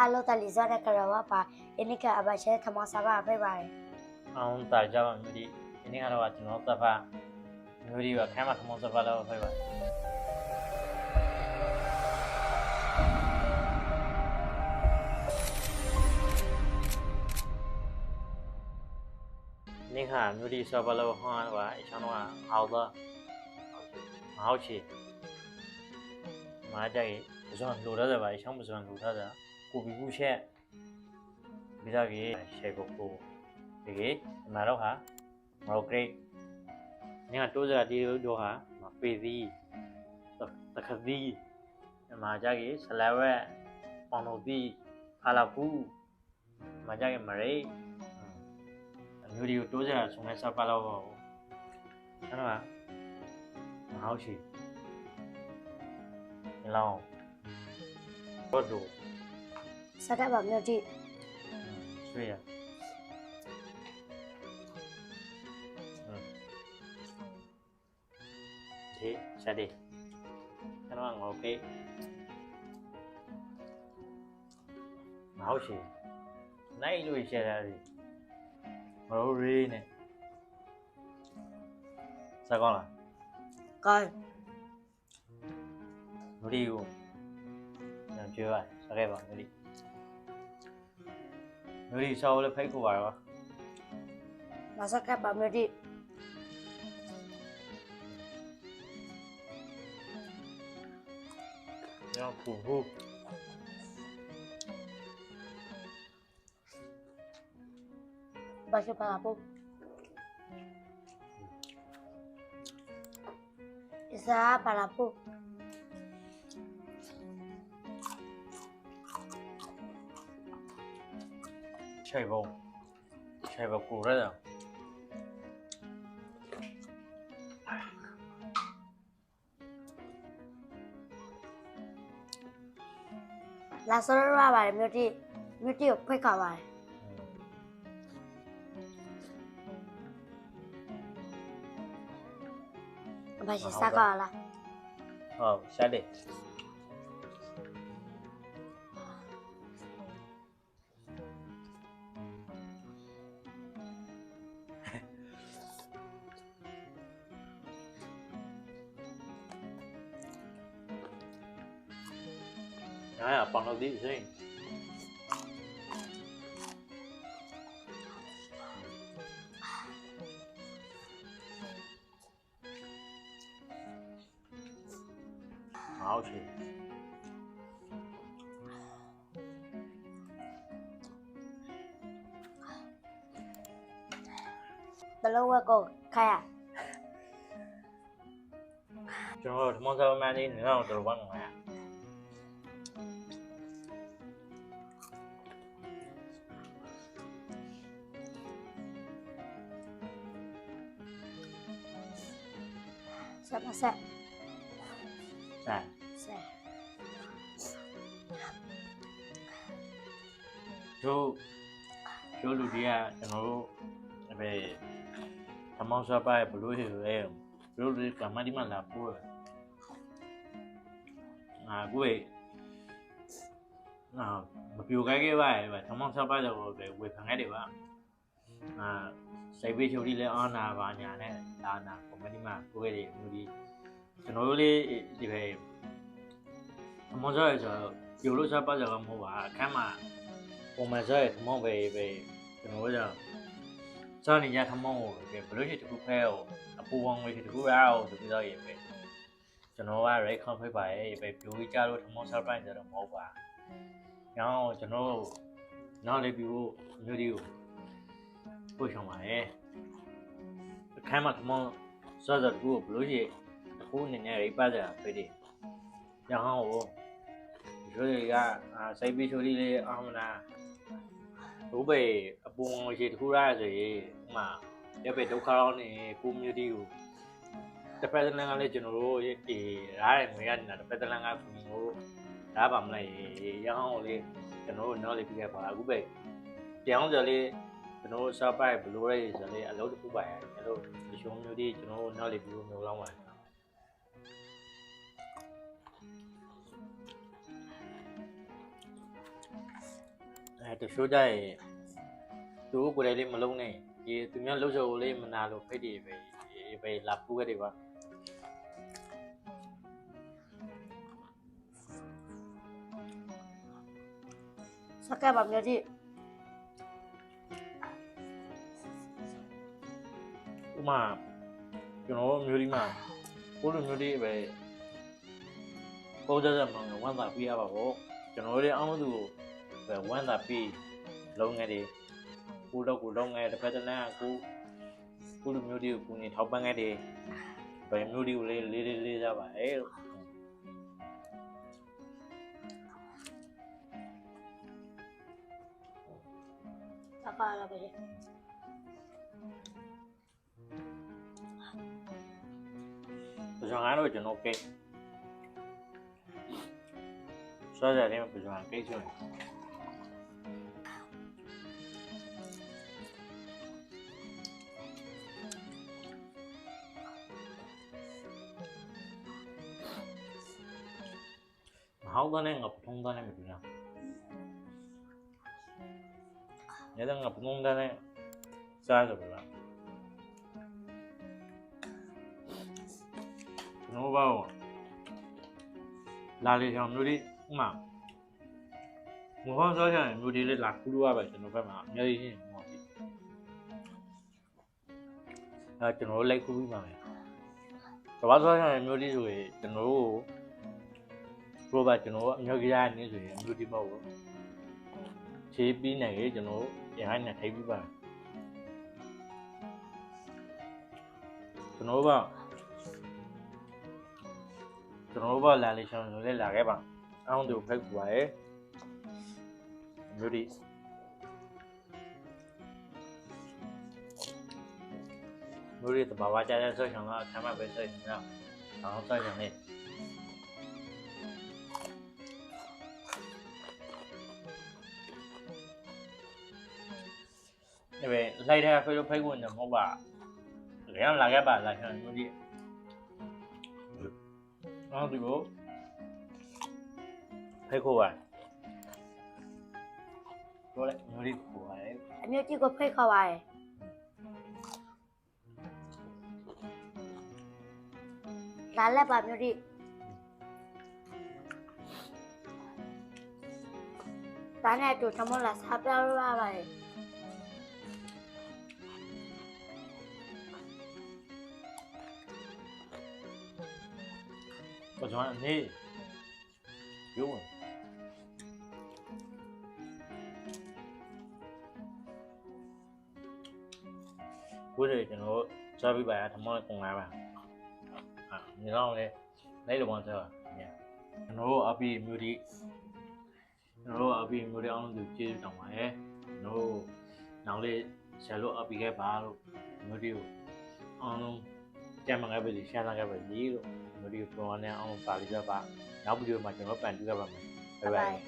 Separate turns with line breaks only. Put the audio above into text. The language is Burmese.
အလောတလီဇောတဲ့ကရဝပါအနိကအဘရှဲထမဆာဘာဖိပါတယ်
အောင်တာကြပါမျိုးဒီဒီနေ့ကတော့ကျွန်တော်တပ်ဖာမျိုးဒီ ကိုဘီဘူးချက်ပြီးတော့ကြီး share ကိုကိုဒီကြီးဒီမှာတော့ဟာ more great နင်ကတိုးစရာဒီတော့ဟာပေသီးတခသီးဒီမှာကြကြီး salad ပေါင်လို့ပြီးဖာလာဖူးဒီမှာကြကြီးမရိတ်အမျိုးတွေကိုတိုးစရာဆုံးလဲစပါတော့အဲ့တော့မဟုတ်ရှိလောင်းတော့
Sao đã bảo nhà chị?
Ừ, à? Ừ. Thế, sao đi Cho nó ăn ok Máu gì? Nãy lui xe ra đi Máu ri nè Sao con à? Coi Nó đi cùng Làm chưa vậy?
Sao ghê
vào nó đi Mirdi sao lại phải cô vậy mà? Mà sao các bạn Mirdi? Nào phù hợp. Bắt chụp. ပူဘူး
ဘာရှိပါပုအစားပါလာပု
ချိန်ပုံချိန်ပုံကိုရတ
Đấy, bằng đầu đi chứ Máu chứ Bà lâu qua cô, khai à? Trời ơi,
thầm mong sao mà đi nữa không, tụi băng mà Dạ, dạ Dạ. Dạ. Chú
Chú lưu đi à Chẳng lưu Về Thầm
mong xa bài bà lưu hiểu em Chú lưu đi cả đi mà làm bùa À quý
À Mà biểu cái cái
bài
Và tham
mong xa bài là về Về phản ái đều အမေဓမ္မစာပါဘလို့ဟဲ့လဲတို့လူကမဒီမလာပို့ငါကိုယ်ငါမပြိုခိုင်းခဲ့ပါရဲ့ဓမ္မစာပါတော့ပဲဝေဖန်ခဲ့တယ်ပါငါစိတ်ပေးချုပ်ဒီလဲအာနာပါညာနဲ့ဒါနာကွန်မဒီမှာကိုယ်ရဲ့မျိုးဒီကျွန်တော်တို့လေးဒီပဲဓမ္မစာရဲ့ဆိုတော့ပြိုလို့စာပါကြကမဟုတ်ပါအခန်းမှာပုံမှန်စားရထမောင်းပဲပဲကျွန်တော်တို့ကစားနေကြထမောင်းကိုပဲဘလို့ရှိတခုဖဲကိုအပူဝေါငွေရှိတခုရအောင်ဆိုပြီးတော့ရေပဲကျွန်တော်က rate count ဖိတ်ပါရဲ့ပဲပြိုကြီးကြလို့ထမောင်း surprise ဆိုတော့မဟုတ်ပါ။ညောင်းကျွန်တော်နောက်လေးပြိုမျိုးဒီကို ပို့ဆောင်ပါရဲ့။အခမ်းမှာထမောင်းစားတဲ့ကူကိုဘလို့ရှိတခုအနေနဲ့ရိပ်ပါကြတာဖိတ်တယ်။ညောင်းဟိုဒီလိုကအာစိတ်ပြီးချိုလေးလေးအာမနာဒုဘေအပူငွေရှိတခုရရဆိုရင်ဥမာရပ်ပဲဒုက္ခရောင်းနေကိုမျိုးတီကိုတစ်ဖက်တစ်လမ်းကလည်းကျွန်တော်တို့ဒီရားတဲ့ငွေရနေတာတစ်ဖက်တစ်လမ်းကကူညီလို့ဒါပါမလိုက်ရအောင်လေးကျွန်တော်တို့နောက်လေးပြခဲ့ပါအခုပဲတရားအောင်ကြလေး ကျွန်တော်တို့စပိုက်ဘလိုရဲဆိုလေးအလုပ်တစ်ခုပါရတယ်အဲ့လိုဒီရှုံးမျိုးတီကျွန်တော်တို့နောက်လေးပြီးလို့မျိုးလောင်းပါတယ် အဲတချို့ကြရဲ့သူကိုယ်တိုင်လေးမလုံးနဲ့ဒီသူများလှုပ်ရှားလေးမနာလို့ဖိတ်တယ်ပဲပဲလာပူခဲ့တယ်ပါ
စကပ်ပါမျိုးတိ
ဥမာကျွန်တော်မျိုးဒီမှာကိုလိုမျိုးဒီပဲပေါ်ကြကြမှာဝမ်းသာပြရပါဘောကျွန်တော်တို့အောင်သူပဲဝမ်းသာပြီးလုံးငယ်တွေကိုတော့ကိုလုံးငယ်တစ်ဖက်တစ်လမ်းကိုကိုလိုမျိုးဒီကိုကိုနေထောက်ပံ့ခဲ့တယ်ဘယ်မျိုးဒီကိုလေးလေးလေးလေးကြပါအဲလို့
စကပ်လာပဲ
ပ 부정한으로 좀 올게 써야 되면 부정한 깨지면 하우더냉과 보통더냉이 그냥 얘들과 보통더냉 써야죠 몰라 ကျွန်တော်ဘာလို့လာလေကြောင်မျိုးလေးဥမာမဟုတ်ဆိုကြရင်မျိုးလေးလေးလာကူလို့ရပဲကျွန်တော်ဘက်မှာအများကြီးရှင်းနေမှာပြီအဲကျွန်တော်လိုက်ကူပြီးပါမယ်တဘာဆိုကြရင်မျိုးလေးဆိုရင်ကျွန်တော်တို့ပရိုဘကျွန်တော်အမျိုးကြီးရနေဆိုရင်မျိုးဒီမဟုတ်ဘူးခြေပြီးနေရင်ကျွန်တော်ရဟန်းနဲ့ထိုက်ပြီးပါကျွန်တော်က ကျွန်တော်တို့ဘာလာလေရှောင်းဆိုလဲလာခဲ့ပါအောင်သူဖိတ်ပါရဲ့မျိုးဒီမျိုးဒီတဘာဝကြကြဆွဲဆောင်တော့ဆမ်းမပဲဆွဲနေတာအောင်ဆွဲဆောင်နေဒီပဲလိုက်တဲ့ဖိတ်ဖိတ်ဝင်တယ်မဟုတ်ပါတကယ်လာခဲ့ပါလာရှောင်းမျိုးဒီ အောင်ဒီကိုဖိတ်ခိုးပါပြောလိုက်မျိုးလေးခိုးပါလေ
အမျိုးတိကိုဖိတ်ခေါ်ပါရယ် လာလက်ပါမျိုးတိဒါနဲ့အတူထမလာစားပြလို့ရပါတယ်
ပဇွန်အနေရုံးကိုယ် nói làm gì? Đúng rồi à. cuối đời chẳng hối sao bị bà thầm mơ cùng ngà bà. À nhìn nó đi lấy được bọn thờ nha nó ở bì mưu đi. Nó ở bì mưu đi, ông được chơi đồng hòa ấy. Nó nào lên, xe cái bà luôn. Mưu đi ông chăm bằng cái bì xe là cái bì gì luôn. Video போனோன்னே அவன் பாலிஜாப்பா நான் வீடியோ மாட்டேன் pant government பாய்